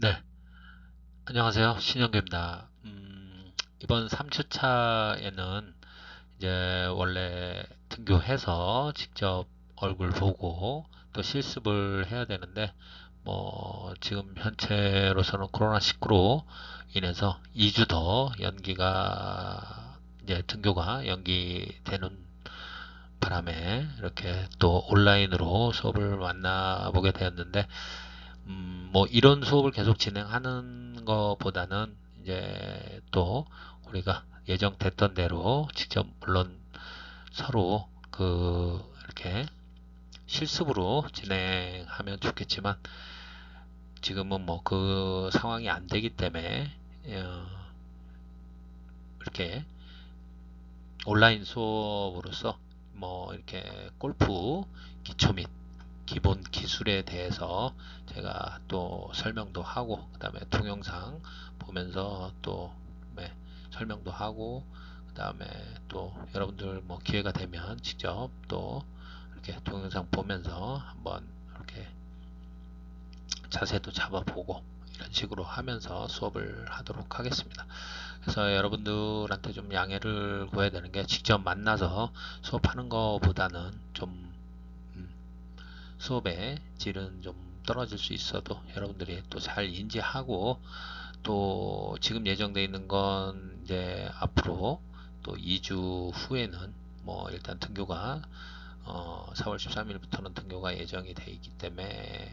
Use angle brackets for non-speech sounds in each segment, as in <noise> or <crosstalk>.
네, 안녕하세요. 신영규입니다. 음, 이번 3주차에는 이제 원래 등교해서 직접 얼굴 보고 또 실습을 해야 되는데, 뭐, 지금 현재로서는 코로나19로 인해서 2주 더 연기가, 이제 등교가 연기되는 바람에 이렇게 또 온라인으로 수업을 만나보게 되었는데, 음, 뭐 이런 수업을 계속 진행하는 것보다는 이제 또 우리가 예정됐던 대로 직접 물론 서로 그 이렇게 실습으로 진행하면 좋겠지만 지금은 뭐 그 상황이 안 되기 때문에 어, 이렇게 온라인 수업으로서 뭐 이렇게 골프 기초 및 기본 기술에 대해서 제가 또 설명도 하고 그 다음에 동영상 보면서 또 네, 설명도 하고 그 다음에 또 여러분들 뭐 기회가 되면 직접 또 이렇게 동영상 보면서 한번 이렇게 자세도 잡아보고 이런 식으로 하면서 수업을 하도록 하겠습니다. 그래서 여러분들한테 좀 양해를 구해야 되는 게 직접 만나서 수업하는 것보다는 좀 수업의 질은 좀 떨어질 수 있어도 여러분들이 또 잘 인지하고 또 지금 예정되어 있는 건 이제 앞으로 또 2주 후에는 뭐 일단 등교가 어 4월 13일부터는 등교가 예정이 되어 있기 때문에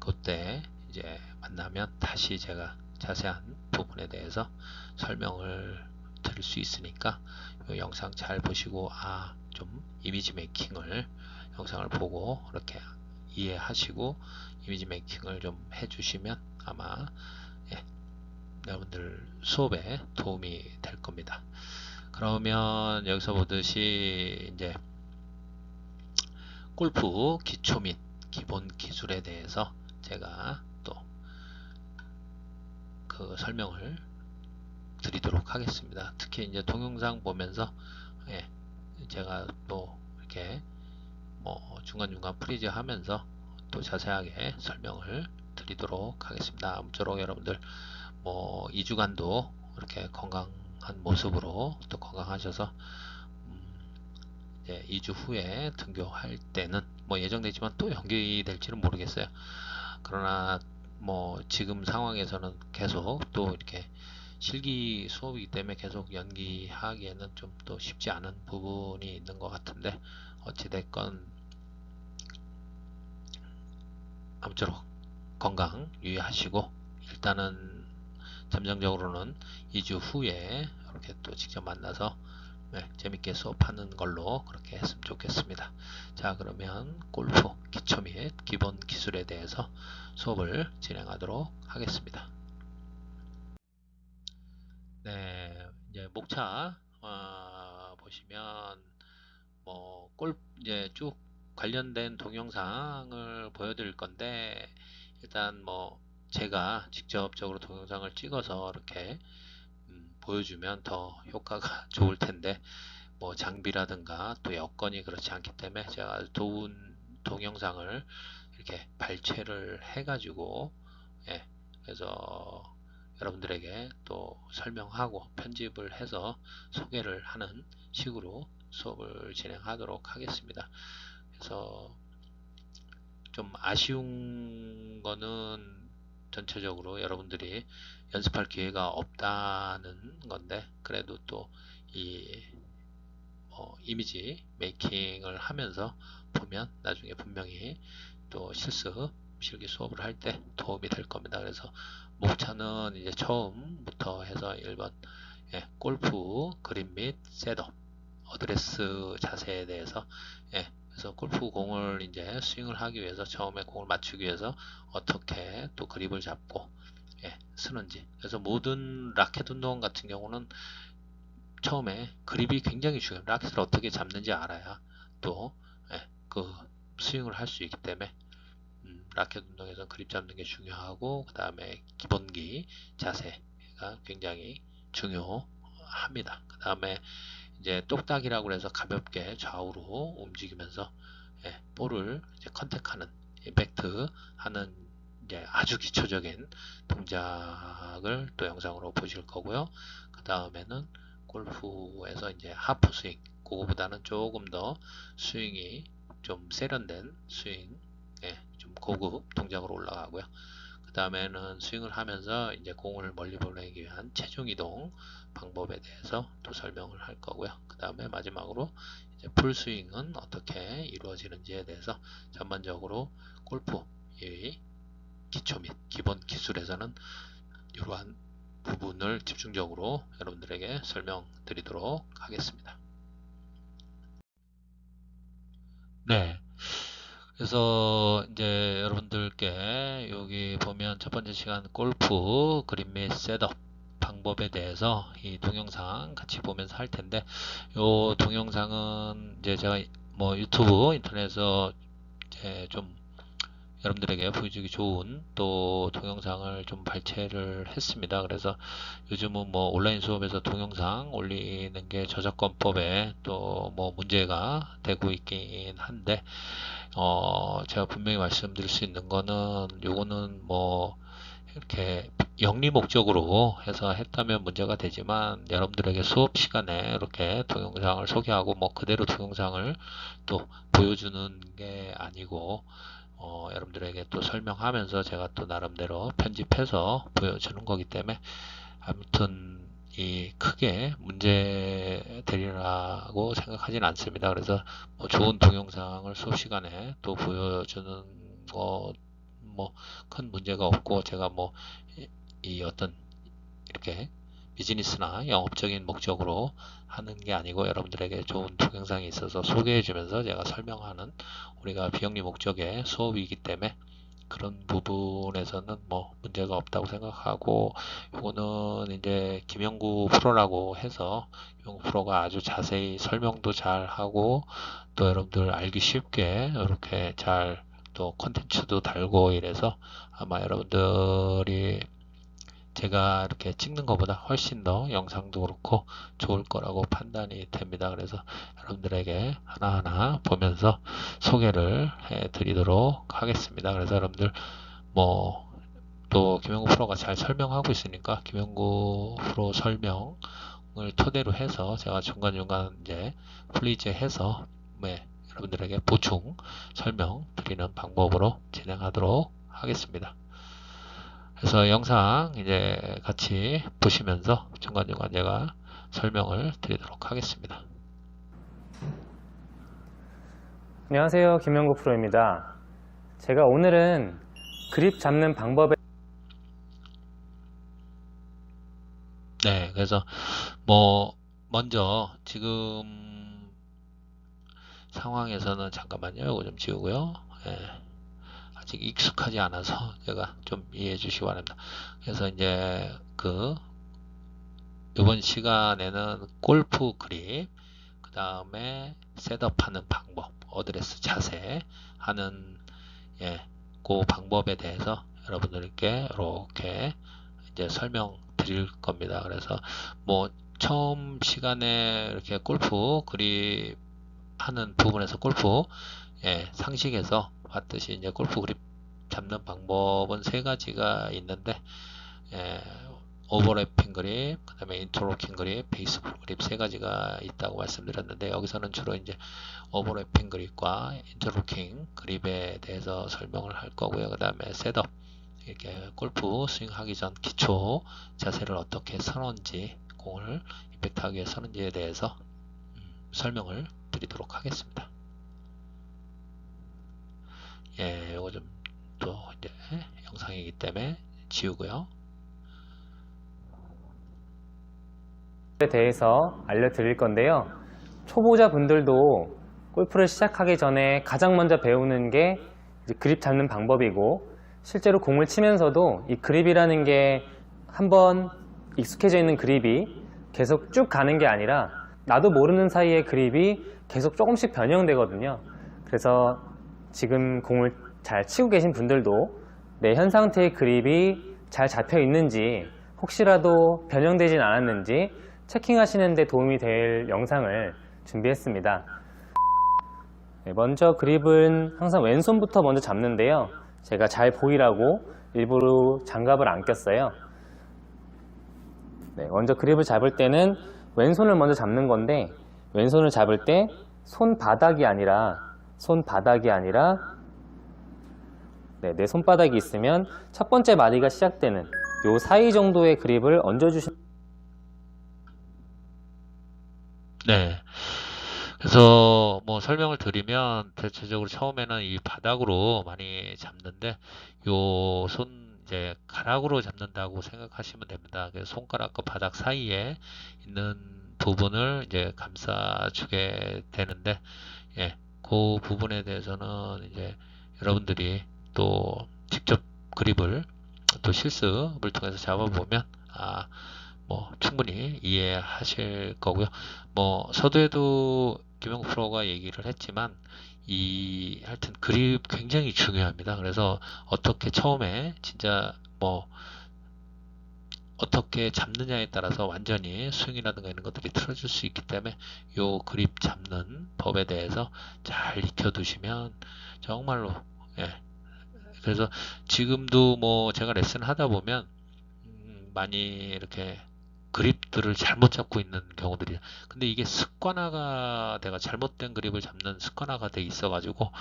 그때 이제 만나면 다시 제가 자세한 부분에 대해서 설명을 드릴 수 있으니까 이 영상 잘 보시고 아 좀 이미지 메이킹을 영상을 보고 이렇게 이해하시고 이미지 메이킹을 좀 해주시면 아마 예, 여러분들 수업에 도움이 될 겁니다. 그러면 여기서 보듯이 이제 골프 기초 및 기본 기술에 대해서 제가 또 그 설명을 드리도록 하겠습니다. 특히 이제 동영상 보면서 예, 제가 또 이렇게 뭐 중간중간 프리즈 하면서 또 자세하게 설명을 드리도록 하겠습니다. 아무쪼록 여러분들 뭐 2주간도 이렇게 건강한 모습으로 또 건강하셔서 음 이제 2주 후에 등교할 때는 뭐 예정되지만 또 연기될지는 모르겠어요. 그러나 뭐 지금 상황에서는 계속 또 이렇게 실기 수업이기 때문에 계속 연기하기에는 좀 또 쉽지 않은 부분이 있는 것 같은데 어찌됐건 아무쪼록 건강 유의하시고 일단은 잠정적으로는 2주 후에 이렇게 또 직접 만나서 네, 재밌게 수업하는 걸로 그렇게 했으면 좋겠습니다. 자 그러면 골프 기초 및 기본 기술에 대해서 수업을 진행하도록 하겠습니다. 네 이제 목차 어, 보시면 뭐 골 이제 쭉 관련된 동영상을 보여드릴 건데 일단 뭐 제가 직접적으로 동영상을 찍어서 이렇게 음, 보여주면 더 효과가 <laughs> 좋을 텐데 뭐 장비라든가 또 여건이 그렇지 않기 때문에 제가 좋은 동영상을 이렇게 발췌를 해가지고 예, 그래서 여러분들에게 또 설명하고 편집을 해서 소개를 하는 식으로 수업을 진행하도록 하겠습니다. 그래서 좀 아쉬운 거는 전체적으로 여러분들이 연습할 기회가 없다는 건데 그래도 또이 어, 이미지 메이킹을 하면서 보면 나중에 분명히 또 실습 실기 수업을 할 때 도움이 될 겁니다. 그래서 목차는 이제 처음부터 해서 1번 예, 골프 그린 및 셋업 어드레스 자세에 대해서 예, 그래서 골프 공을 이제 스윙을 하기 위해서 처음에 공을 맞추기 위해서 어떻게 또 그립을 잡고 예, 쓰는지. 그래서 모든 라켓 운동 같은 경우는 처음에 그립이 굉장히 중요해요. 라켓을 어떻게 잡는지 알아야 또그 예, 스윙을 할 수 있기 때문에 음, 라켓 운동에서 그립 잡는 게 중요하고 그 다음에 기본기 자세가 굉장히 중요합니다. 그 다음에 이제 똑딱이라고 해서 가볍게 좌우로 움직이면서 예, 볼을 이제 컨택하는 임팩트 하는 이제 아주 기초적인 동작을 또 영상으로 보실 거고요. 그 다음에는 골프에서 이제 하프 스윙, 그거보다는 조금 더 스윙이 좀 세련된 스윙, 예, 좀 고급 동작으로 올라가고요. 그 다음에는 스윙을 하면서 이제 공을 멀리 보내기 위한 체중 이동 방법에 대해서 또 설명을 할 거고요. 그 다음에 마지막으로 이제 풀 스윙은 어떻게 이루어지는지에 대해서 전반적으로 골프 의 기초 및 기본 기술에서는 이러한 부분을 집중적으로 여러분들에게 설명드리도록 하겠습니다. 네. 그래서 이제 여러분들께 여기 보면 첫 번째 시간 골프 그린 및 셋업 방법에 대해서 이 동영상 같이 보면서 할 텐데 요 동영상은 이제 제가 뭐 유튜브 인터넷에서 이제 좀 여러분들에게 보여주기 좋은 또 동영상을 좀 발췌를 했습니다. 그래서 요즘은 뭐 온라인 수업에서 동영상 올리는 게 저작권법에 또 뭐 문제가 되고 있긴 한데 어 제가 분명히 말씀드릴 수 있는 거는 요거는 뭐 이렇게 영리 목적으로 해서 했다면 문제가 되지만 여러분들에게 수업 시간에 이렇게 동영상을 소개하고 뭐 그대로 동영상을 또 보여주는 게 아니고 어, 여러분들에게 또 설명하면서 제가 또 나름대로 편집해서 보여주는 거기 때문에 아무튼 이 크게 문제 되리라고 생각하진 않습니다. 그래서 뭐 좋은 동영상을 수업 시간에 또 보여주는 거 뭐 큰 문제가 없고 제가 뭐 이 어떤 이렇게 비즈니스나 영업적인 목적으로 하는 게 아니고 여러분들에게 좋은 동영상이 있어서 소개해 주면서 제가 설명하는 우리가 비영리 목적의 수업이기 때문에 그런 부분에서는 뭐 문제가 없다고 생각하고 요거는 이제 김영구 프로라고 해서 김영구 프로가 아주 자세히 설명도 잘 하고 또 여러분들 알기 쉽게 이렇게 잘 또 컨텐츠도 달고 이래서 아마 여러분들이 제가 이렇게 찍는 것보다 훨씬 더 영상도 그렇고 좋을 거라고 판단이 됩니다. 그래서 여러분들에게 하나하나 보면서 소개를 해 드리도록 하겠습니다. 그래서 여러분들 뭐 또 김영구 프로가 잘 설명하고 있으니까 김영구 프로 설명을 토대로 해서 제가 중간중간 이제 플리즈 해서 네, 여러분들에게 보충 설명 드리는 방법으로 진행하도록 하겠습니다. 그래서 영상 이제 같이 보시면서 중간중간 제가 설명을 드리도록 하겠습니다. 안녕하세요. 김영구 프로입니다. 제가 오늘은 그립 잡는 방법에 네, 그래서 뭐 먼저 지금 상황에서는 잠깐만요. 이거 좀 지우고요. 예, 아직 익숙하지 않아서 제가 좀 이해해 주시기 바랍니다. 그래서 이제 그 이번 시간에는 골프 그립, 그 다음에 셋업하는 방법, 어드레스 자세 하는 예, 그 방법에 대해서 여러분들께 이렇게 이제 설명 드릴 겁니다. 그래서 뭐 처음 시간에 이렇게 골프 그립 하는 부분에서 골프 예, 상식에서 봤듯이 이제 골프 그립 잡는 방법은 세 가지가 있는데 예, 오버래핑 그립, 그 다음에 인터로킹 그립, 베이스 그립 세 가지가 있다고 말씀드렸는데 여기서는 주로 이제 오버래핑 그립과 인터로킹 그립에 대해서 설명을 할 거고요. 그 다음에 셋업 이렇게 골프 스윙하기 전 기초 자세를 어떻게 서는지 공을 임팩트하기 위해 서는지에 대해서 음, 설명을 드리도록 하겠습니다. 예, 요거 좀 또 이제 영상이기 때문에 지우고요. 대해서 알려드릴 건데요. 초보자 분들도 골프를 시작하기 전에 가장 먼저 배우는 게 그립 잡는 방법이고 실제로 공을 치면서도 이 그립이라는 게 한번 익숙해져 있는 그립이 계속 쭉 가는 게 아니라 나도 모르는 사이에 그립이 계속 조금씩 변형되거든요. 그래서 지금 공을 잘 치고 계신 분들도 내 현 상태의 그립이 잘 잡혀 있는지 혹시라도 변형되진 않았는지 체킹하시는 데 도움이 될 영상을 준비했습니다. 네, 먼저 그립은 항상 왼손부터 먼저 잡는데요. 제가 잘 보이라고 일부러 장갑을 안 꼈어요. 네, 먼저 그립을 잡을 때는 왼손을 먼저 잡는 건데 왼손을 잡을 때 손바닥이 아니라 손바닥이 아니라 네, 내 손바닥이 있으면 첫 번째 마디가 시작되는 요 사이 정도의 그립을 얹어주시면 네. 그래서 뭐 설명을 드리면 대체적으로 처음에는 이 바닥으로 많이 잡는데 요 손 이제 가락으로 잡는다고 생각하시면 됩니다. 그래서 손가락과 바닥 사이에 있는 부분을 이제 감싸주게 되는데 예, 그 부분에 대해서는 이제 여러분들이 또 직접 그립을 또 실습을 통해서 잡아보면 아, 뭐 충분히 이해하실 거고요. 뭐 서두에도 김영 프로가 얘기를 했지만 이 하여튼 그립 굉장히 중요합니다. 그래서 어떻게 처음에 진짜 뭐 어떻게 잡느냐에 따라서 완전히 스윙이라든가 이런 것들이 틀어질 수 있기 때문에 요 그립 잡는 법에 대해서 잘 익혀두시면 정말로 예. 그래서 지금도 뭐 제가 레슨 하다 보면 음, 많이 이렇게 그립들을 잘못 잡고 있는 경우들이 근데 이게 습관화가 내가 잘못된 그립을 잡는 습관화가 돼 있어 가지고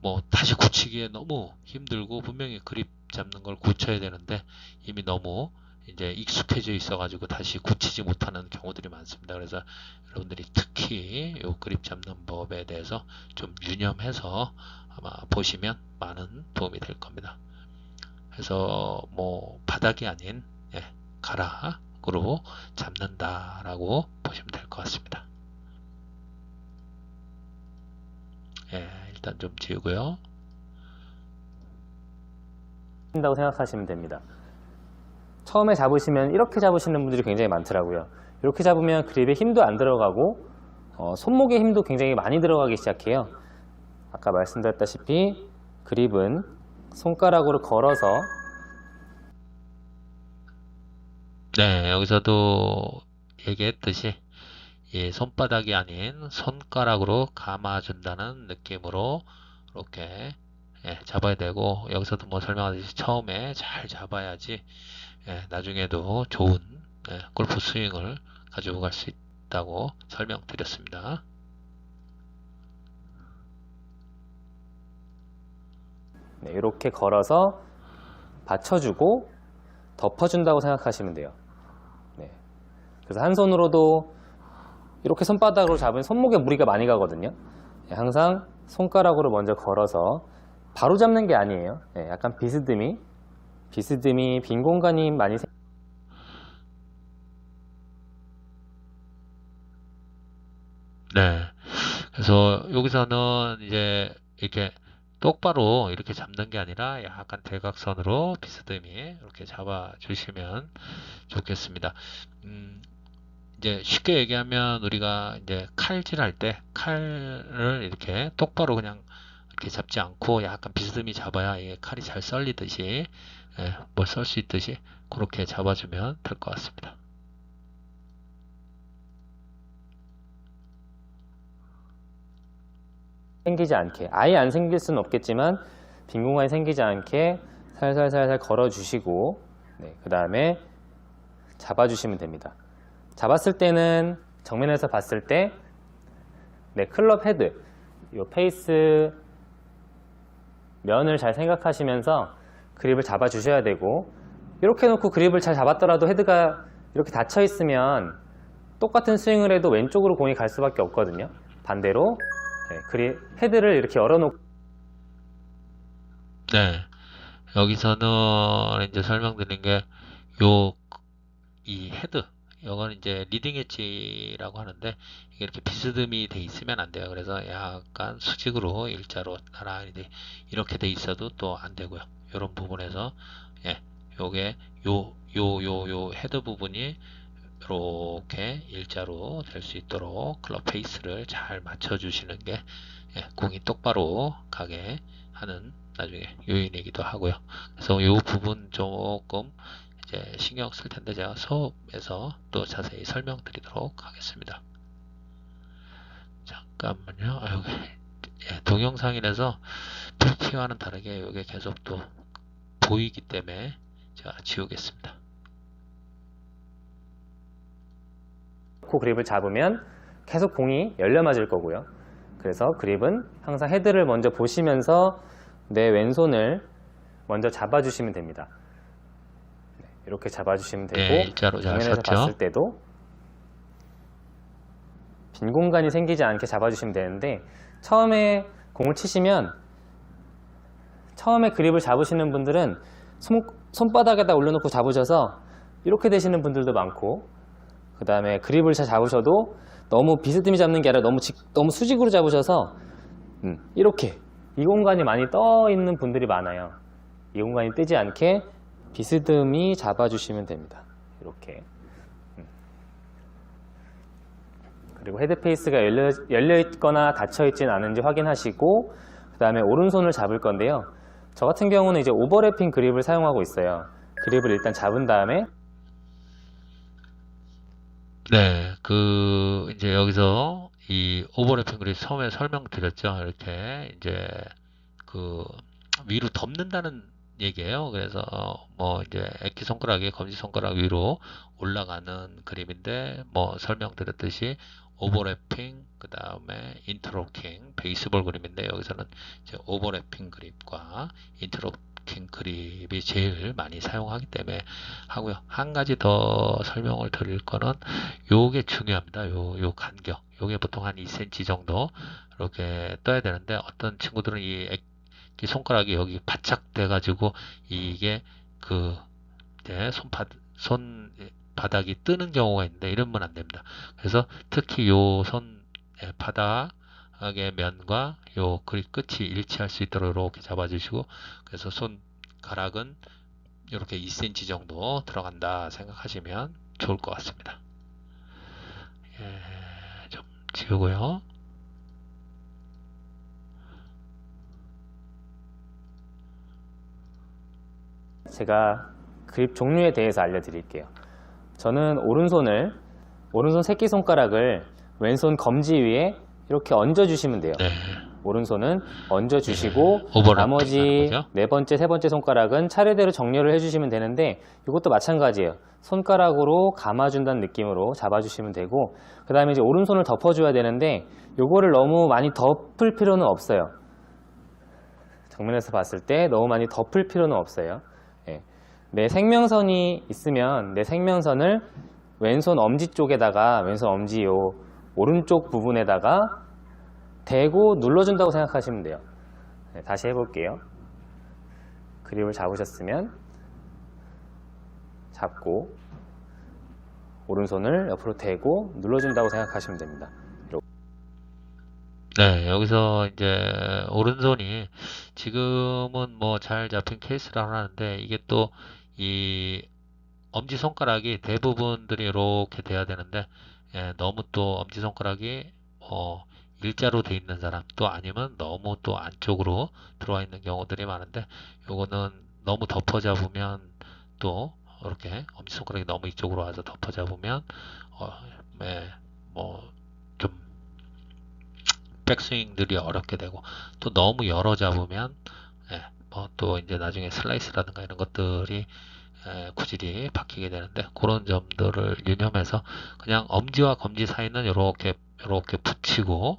뭐 다시 굳히기에 너무 힘들고 분명히 그립 잡는 걸 고쳐야 되는데 이미 너무 이제 익숙해져 있어 가지고 다시 굳히지 못하는 경우들이 많습니다. 그래서 여러분들이 특히 요 그립 잡는 법에 대해서 좀 유념해서 아마 보시면 많은 도움이 될 겁니다. 그래서 뭐 바닥이 아닌 예, 가락으로 잡는다라고 보시면 될 것 같습니다. 예, 일단 좀 지우고요. 다고 생각하시면 됩니다. 처음에 잡으시면 이렇게 잡으시는 분들이 굉장히 많더라고요. 이렇게 잡으면 그립에 힘도 안 들어가고 어, 손목에 힘도 굉장히 많이 들어가기 시작해요. 아까 말씀드렸다시피 그립은 손가락으로 걸어서 네, 여기서도 얘기했듯이 이 손바닥이 아닌 손가락으로 감아준다는 느낌으로 이렇게 예, 잡아야 되고 여기서도 뭐 설명하듯이 처음에 잘 잡아야지 예, 나중에도 좋은 예, 골프 스윙을 가지고 갈 수 있다고 설명드렸습니다. 네, 이렇게 걸어서 받쳐주고 덮어준다고 생각하시면 돼요. 네. 그래서 한 손으로도 이렇게 손바닥으로 잡은 손목에 무리가 많이 가거든요. 네, 항상 손가락으로 먼저 걸어서 바로 잡는 게 아니에요. 네, 약간 비스듬히, 비스듬히 빈 공간이 많이 생 네. 그래서 여기서는 이제 이렇게 똑바로 이렇게 잡는 게 아니라 약간 대각선으로 비스듬히 이렇게 잡아 주시면 좋겠습니다. 음, 이제 쉽게 얘기하면 우리가 이제 칼질 할 때 칼을 이렇게 똑바로 그냥 이렇게 잡지 않고 약간 비스듬히 잡아야 이게 칼이 잘 썰리듯이 예, 뭘썰 수 있듯이 그렇게 잡아주면 될 것 같습니다. 생기지 않게 아예 안 생길 수는 없겠지만 빈 공간이 생기지 않게 살살살살 걸어주시고 네, 그 다음에 잡아주시면 됩니다. 잡았을 때는 정면에서 봤을 때 네, 클럽 헤드 이 페이스 면을 잘 생각하시면서 그립을 잡아 주셔야 되고 이렇게 놓고 그립을 잘 잡았더라도 헤드가 이렇게 닫혀 있으면 똑같은 스윙을 해도 왼쪽으로 공이 갈 수밖에 없거든요. 반대로 네, 그립 헤드를 이렇게 열어놓고 네. 여기서는 이제 설명드린 게 요 이 헤드 이건 이제 리딩 엣지라고 하는데 이렇게 비스듬히 돼 있으면 안 돼요. 그래서 약간 수직으로 일자로 나란히 돼 이렇게 돼 있어도 또 안 되고요. 이런 부분에서 예, 요게 요 요 요 요 헤드 부분이 이렇게 일자로 될 수 있도록 클럽 페이스를 잘 맞춰 주시는 게 예, 공이 똑바로 가게 하는 나중에 요인이기도 하고요. 그래서 이 부분 조금 이제 신경 쓸 텐데 제가 수업에서 또 자세히 설명드리도록 하겠습니다. 잠깐만요. 아, 여기 예, 동영상이라서 PPT와는 다르게 이게 계속 또 보이기 때문에 제가 지우겠습니다. 코 그립을 잡으면 계속 공이 열려 맞을 거고요. 그래서 그립은 항상 헤드를 먼저 보시면서 내 왼손을 먼저 잡아주시면 됩니다. 네, 이렇게 잡아주시면 되고 네, 일자로 잘 정면에서 섰죠. 봤을 때도 빈 공간이 생기지 않게 잡아주시면 되는데 처음에 공을 치시면 처음에 그립을 잡으시는 분들은 손, 손바닥에다 올려놓고 잡으셔서 이렇게 되시는 분들도 많고 그 다음에 그립을 잘 잡으셔도 너무 비스듬히 잡는 게 아니라 너무, 직- 너무 수직으로 잡으셔서 음, 이렇게 이 공간이 많이 떠 있는 분들이 많아요. 이 공간이 뜨지 않게 비스듬히 잡아주시면 됩니다. 이렇게. 음. 그리고 헤드페이스가 열려, 열려 있거나 닫혀 있지는 않은지 확인하시고 그 다음에 오른손을 잡을 건데요. 저 같은 경우는 이제 오버래핑 그립을 사용하고 있어요. 그립을 일단 잡은 다음에 네, 그 이제 여기서 이 오버래핑 그립 처음에 설명드렸죠. 이렇게 이제 그 위로 덮는다는 얘기예요. 그래서 뭐 이제 액기 손가락이 검지 손가락 위로 올라가는 그립인데 뭐 설명드렸듯이 오버래핑 그 다음에 인터로킹 베이스볼 그립인데 여기서는 이제 오버래핑 그립과 인터로킹 그립이 제일 많이 사용하기 때문에 하고요. 한 가지 더 설명을 드릴 거는 요게 중요합니다. 요, 요 간격. 요게 보통 한 2cm 정도 이렇게 떠야 되는데 어떤 친구들은 이, 액- 이 손가락이 여기 바짝 돼가지고 이게 그 이제 손바, 손 바닥이 뜨는 경우가 있는데 이러면 안 됩니다. 그래서 특히 요손 바닥의 면과 요 그립 끝이 일치할 수 있도록 이렇게 잡아주시고 그래서 손가락은 이렇게 2cm 정도 들어간다 생각하시면 좋을 것 같습니다. 예, 좀 지우고요. 제가 그립 종류에 대해서 알려드릴게요. 저는 오른손을 오른손 새끼손가락을 왼손 검지 위에 이렇게 얹어주시면 돼요. 네, 오른손은 얹어주시고 네, 나머지? 네 번째, 세 번째 손가락은 차례대로 정렬을 해주시면 되는데 이것도 마찬가지예요. 손가락으로 감아준다는 느낌으로 잡아주시면 되고 그 다음에 이제 오른손을 덮어줘야 되는데 요거를 너무 많이 덮을 필요는 없어요. 정면에서 봤을 때 너무 많이 덮을 필요는 없어요. 예. 내 생명선이 있으면 내 생명선을 왼손 엄지 쪽에다가 왼손 엄지 요 오른쪽 부분에다가 대고 눌러준다고 생각하시면 돼요. 네, 다시 해볼게요. 그립을 잡으셨으면 잡고 오른손을 옆으로 대고 눌러준다고 생각하시면 됩니다. 네, 여기서 이제 오른손이 지금은 뭐 잘 잡힌 케이스라고 하는데 이게 또 이 엄지손가락이 대부분들이 이렇게 돼야 되는데 예, 너무 또 엄지손가락이 어, 일자로 돼 있는 사람 또 아니면 너무 또 안쪽으로 들어와 있는 경우들이 많은데 요거는 너무 덮어 잡으면 또 이렇게 엄지손가락이 너무 이쪽으로 와서 덮어 잡으면 어, 예, 뭐좀 백스윙들이 어렵게 되고 또 너무 열어 잡으면 예, 뭐또 이제 나중에 슬라이스라든가 이런 것들이 예, 구질이 박히게 되는데 그런 점들을 유념해서 그냥 엄지와 검지 사이는 이렇게 이렇게 붙이고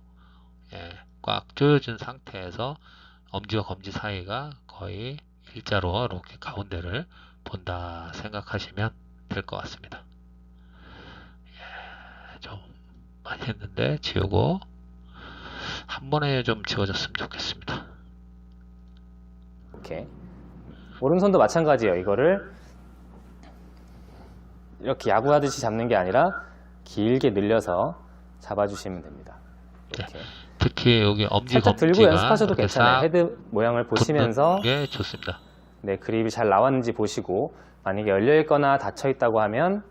예, 꽉 조여준 상태에서 엄지와 검지 사이가 거의 일자로 이렇게 가운데를 본다 생각하시면 될 것 같습니다. 예, 좀 많이 했는데 지우고 한 번에 좀 지워졌으면 좋겠습니다. 이렇게 오른손도 마찬가지예요. 이거를 이렇게 야구하듯이 잡는 게 아니라 길게 늘려서 잡아주시면 됩니다. 이렇게 특히 여기 엄지 살짝 들고 연습하셔도 괜찮아요. 싹 헤드 모양을 보시면서 게 좋습니다. 네, 그립이 잘 나왔는지 보시고 만약에 열려 있거나 닫혀 있다고 하면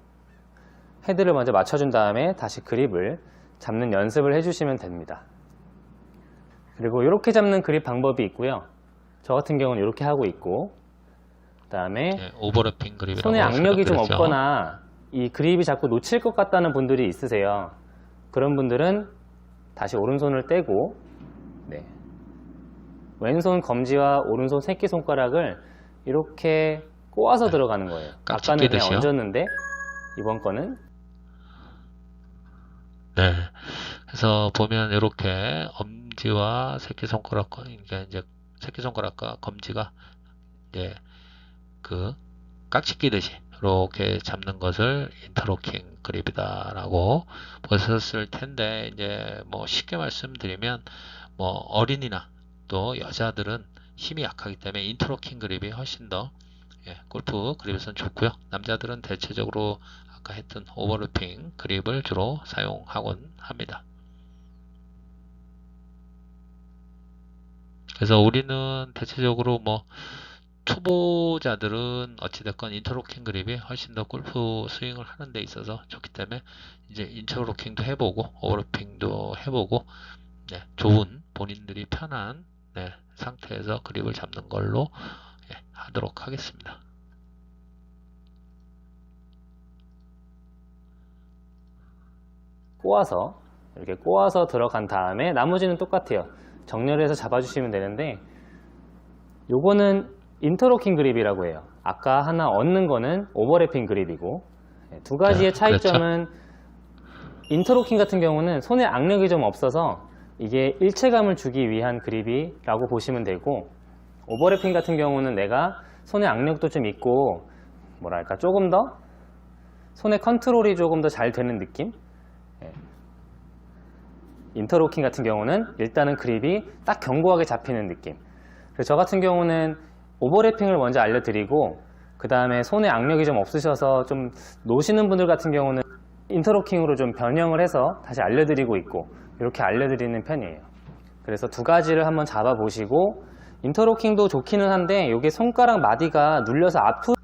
헤드를 먼저 맞춰준 다음에 다시 그립을 잡는 연습을 해주시면 됩니다. 그리고 이렇게 잡는 그립 방법이 있고요. 저 같은 경우는 이렇게 하고 있고 그 다음에 예, 오버래핑 그립이라고 손에 악력이 좀 설명드렸죠. 없거나 이 그립이 자꾸 놓칠 것 같다는 분들이 있으세요. 그런 분들은 다시 오른손을 떼고 네. 왼손 검지와 오른손 새끼손가락을 이렇게 꼬아서 네. 들어가는 거예요. 아까는 그냥? 얹었는데 이번 거는 네. 그래서 보면 이렇게 엄지와 새끼손가락, 그러니까 이제 새끼손가락과 검지가 이제 그 깍지 끼듯이 이렇게 잡는 것을 인터로킹 그립이다라고 보셨을 텐데 이제 뭐 쉽게 말씀드리면 뭐 어린이나 또 여자들은 힘이 약하기 때문에 인터로킹 그립이 훨씬 더 예, 골프 그립에서는 좋고요. 남자들은 대체적으로 아까 했던 오버루핑 그립을 주로 사용하곤 합니다. 그래서 우리는 대체적으로 뭐 초보자들은 어찌됐건 인터로킹 그립이 훨씬 더 골프 스윙을 하는 데 있어서 좋기 때문에 이제 인터로킹도 해보고 오버루핑도 해보고 네, 좋은 본인들이 편한 네, 상태에서 그립을 잡는 걸로 예, 하도록 하겠습니다. 꼬아서 이렇게 꼬아서 들어간 다음에 나머지는 똑같아요. 정렬해서 잡아주시면 되는데 요거는 인터로킹 그립이라고 해요. 아까 하나 얹는 거는 오버래핑 그립이고 네, 두 가지의 네, 차이점은 인터로킹 같은 경우는 손에 악력이 좀 없어서 이게 일체감을 주기 위한 그립이라고 보시면 되고 오버래핑 같은 경우는 내가 손에 악력도 좀 있고 뭐랄까 조금 더 손의 컨트롤이 조금 더 잘 되는 느낌? 인터로킹 같은 경우는 일단은 그립이 딱 견고하게 잡히는 느낌. 그래서 저 같은 경우는 오버래핑을 먼저 알려드리고 그 다음에 손에 악력이 좀 없으셔서 좀 노시는 분들 같은 경우는 인터로킹으로 좀 변형을 해서 다시 알려드리고 있고 이렇게 알려드리는 편이에요. 그래서 두 가지를 한번 잡아보시고 인터로킹도 좋기는 한데 이게 손가락 마디가 눌려서 아프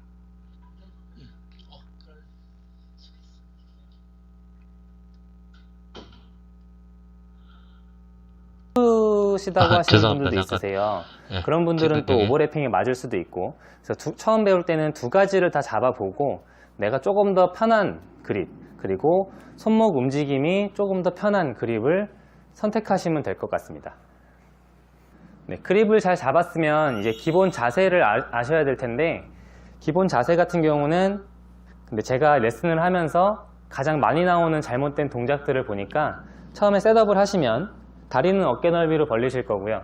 시다고 아, 하시는 죄송합니다. 분들도 잠깐. 있으세요. 예, 그런 분들은 또 오버래핑에 맞을 수도 있고 그래서 두- 처음 배울 때는 두 가지를 다 잡아보고 내가 조금 더 편한 그립 그리고 손목 움직임이 조금 더 편한 그립을 선택하시면 될 것 같습니다. 네, 그립을 잘 잡았으면 이제 기본 자세를 아, 셔야 될 텐데 기본 자세 같은 경우는 근데 제가 레슨을 하면서 가장 많이 나오는 잘못된 동작들을 보니까 처음에 셋업을 하시면 다리는 어깨 넓이로 벌리실 거고요.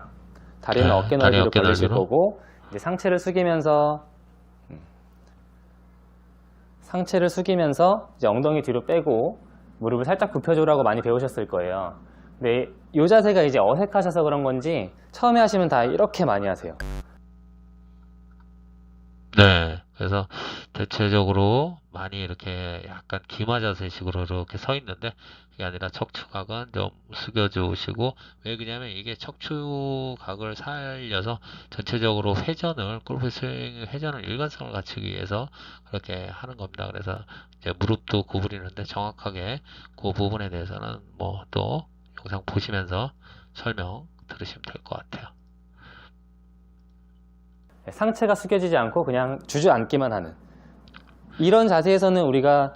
다리는 네, 어깨 다리 넓이로 어깨 벌리실 넓이로. 거고 이제 상체를 숙이면서 음, 상체를 숙이면서 이제 엉덩이 뒤로 빼고 무릎을 살짝 굽혀주라고 많이 배우셨을 거예요. 근데 이 자세가 이제 어색하셔서 그런 건지 처음에 하시면 다 이렇게 많이 하세요. 네. 그래서 대체적으로 많이 이렇게 약간 기마 자세식으로 이렇게 서 있는데 그게 아니라 척추각은 좀 숙여주시고 왜 그러냐면 이게 척추각을 살려서 전체적으로 회전을 골프 스윙 회전을 일관성을 갖추기 위해서 그렇게 하는 겁니다. 그래서 이제 무릎도 구부리는데 정확하게 그 부분에 대해서는 뭐 또 영상 보시면서 설명 들으시면 될 것 같아요. 네, 상체가 숙여지지 않고 그냥 주저앉기만 하는 이런 자세에서는 우리가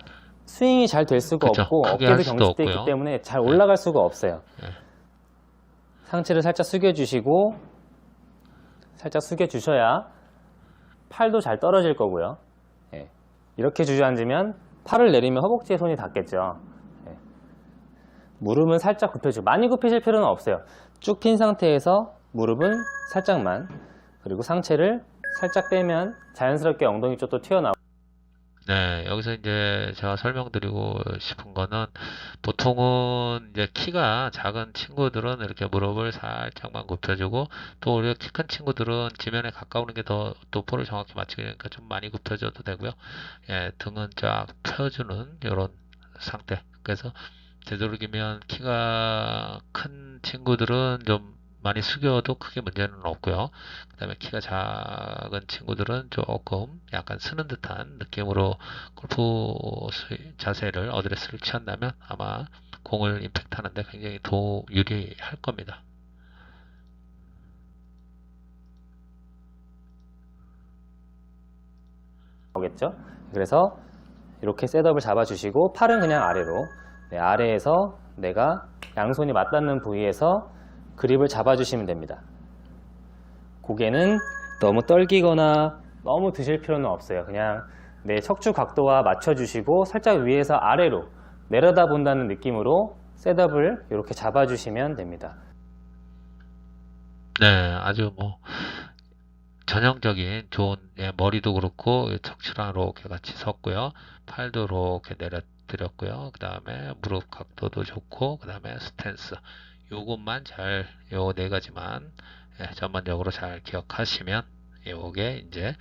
스윙이 잘 될 수가 그쵸. 없고 어깨도 경직돼 있기. 때문에 잘 올라갈 수가 없어요. 네. 상체를 살짝 숙여주시고 살짝 숙여주셔야 팔도 잘 떨어질 거고요. 예. 이렇게 주저앉으면 팔을 내리면 허벅지에 손이 닿겠죠. 예. 무릎은 살짝 굽혀주고 많이 굽히실 필요는 없어요. 쭉 핀 상태에서 무릎은 살짝만 그리고 상체를 살짝 빼면 자연스럽게 엉덩이 쪽도 튀어나오고 네, 여기서 이제 제가 설명드리고 싶은 거는 보통은 이제 키가 작은 친구들은 이렇게 무릎을 살짝만 굽혀주고 또 우리가 키큰 친구들은 지면에 가까우는 게 더또 볼을 정확히 맞추게 되니까 좀 많이 굽혀줘도 되고요. 예, 등은 쫙 펴주는 이런 상태. 그래서 되도록이면 키가 큰 친구들은 좀 많이 숙여도 크게 문제는 없고요. 그 다음에 키가 작은 친구들은 조금 약간 쓰는 듯한 느낌으로 골프 자세를 어드레스를 취한다면 아마 공을 임팩트 하는데 굉장히 더 유리할 겁니다. 겠죠 그래서 이렇게 셋업을 잡아주시고 팔은 그냥 아래로 네, 아래에서 내가 양손이 맞닿는 부위에서 그립을 잡아주시면 됩니다. 고개는 너무 떨기거나 너무 드실 필요는 없어요. 그냥 내 척추 각도와 맞춰주시고 살짝 위에서 아래로 내려다 본다는 느낌으로 셋업을 이렇게 잡아주시면 됩니다. 네, 아주 뭐 전형적인 좋은 예, 머리도 그렇고 척추랑 이렇게 같이 섰고요. 팔도 이렇게 내려드렸고요. 그 다음에 무릎 각도도 좋고 그 다음에 스탠스 요것만 잘 요 네 가지만 예, 전반적으로 잘 기억하시면 요게 이제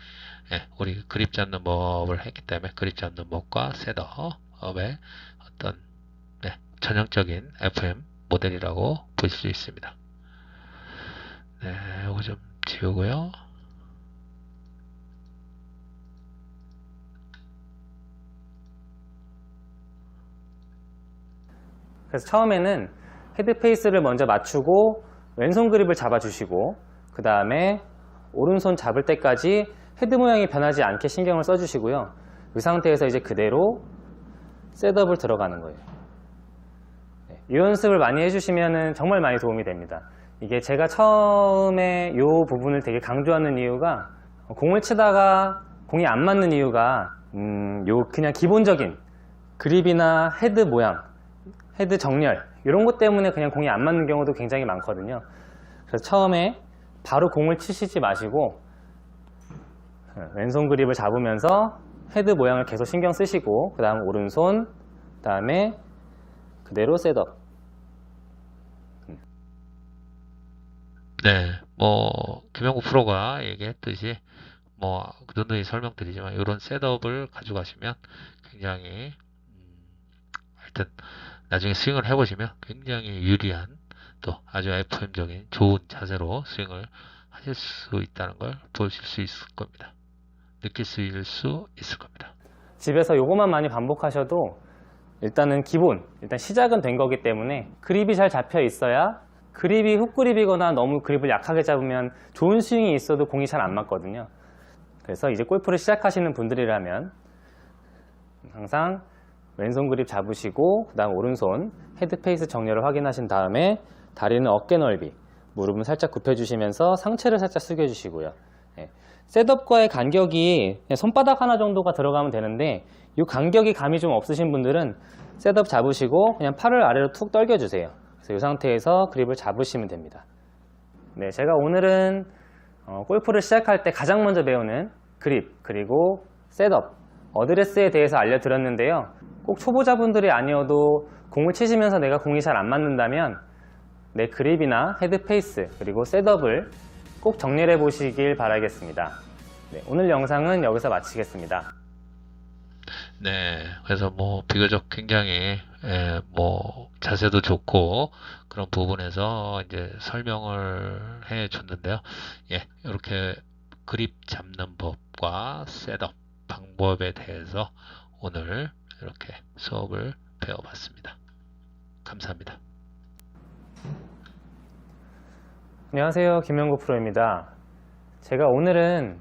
예, 우리 그립 잡는 법을 했기 때문에 그립 잡는 법과 셋업의 어떤 네, 전형적인 FM 모델이라고 볼 수 있습니다. 네, 요거 좀 지우고요. 그래서 처음에는 헤드 페이스를 먼저 맞추고 왼손 그립을 잡아주시고 그 다음에 오른손 잡을 때까지 헤드 모양이 변하지 않게 신경을 써주시고요. 이 상태에서 이제 그대로 셋업을 들어가는 거예요. 네, 이 연습을 많이 해주시면 정말 많이 도움이 됩니다. 이게 제가 처음에 이 부분을 되게 강조하는 이유가 공을 치다가 공이 안 맞는 이유가 음, 요 그냥 기본적인 그립이나 헤드 모양 헤드 정렬 이런 것 때문에 그냥 공이 안 맞는 경우도 굉장히 많거든요. 그래서 처음에 바로 공을 치시지 마시고 어, 왼손 그립을 잡으면서 헤드 모양을 계속 신경 쓰시고 그 다음 오른손 그 다음에 그대로 셋업 네, 뭐 김영국 프로가 얘기했듯이 뭐 누누이 설명드리지만 이런 셋업을 가져가시면 굉장히 음, 하여튼 나중에 스윙을 해보시면 굉장히 유리한 또 아주 FM적인 좋은 자세로 스윙을 하실 수 있다는 걸 보실 수 있을 겁니다. 느낄 수 있을 겁니다. 집에서 요것만 많이 반복하셔도 일단은 기본 일단 시작은 된 거기 때문에 그립이 잘 잡혀 있어야 그립이 훅그립이거나 너무 그립을 약하게 잡으면 좋은 스윙이 있어도 공이 잘 안 맞거든요. 그래서 이제 골프를 시작하시는 분들이라면 항상 왼손 그립 잡으시고 그다음 오른손 헤드 페이스 정렬을 확인하신 다음에 다리는 어깨 넓이, 무릎은 살짝 굽혀주시면서 상체를 살짝 숙여주시고요. 예. 셋업과의 간격이 손바닥 하나 정도가 들어가면 되는데 이 간격이 감이 좀 없으신 분들은 셋업 잡으시고 그냥 팔을 아래로 툭 떨겨주세요. 그래서 이 상태에서 그립을 잡으시면 됩니다. 네, 제가 오늘은 어, 골프를 시작할 때 가장 먼저 배우는 그립 그리고 셋업 어드레스에 대해서 알려드렸는데요. 꼭 초보자분들이 아니어도 공을 치시면서 내가 공이 잘 안 맞는다면 내 그립이나 헤드 페이스 그리고 셋업을 꼭 정렬해 보시길 바라겠습니다. 네, 오늘 영상은 여기서 마치겠습니다. 네, 그래서 뭐 비교적 굉장히 예, 뭐 자세도 좋고 그런 부분에서 이제 설명을 해 줬는데요. 예, 이렇게 그립 잡는 법과 셋업 방법에 대해서 오늘 이렇게 수업을 배워봤습니다. 감사합니다. 안녕하세요. 김영구 프로입니다. 제가 오늘은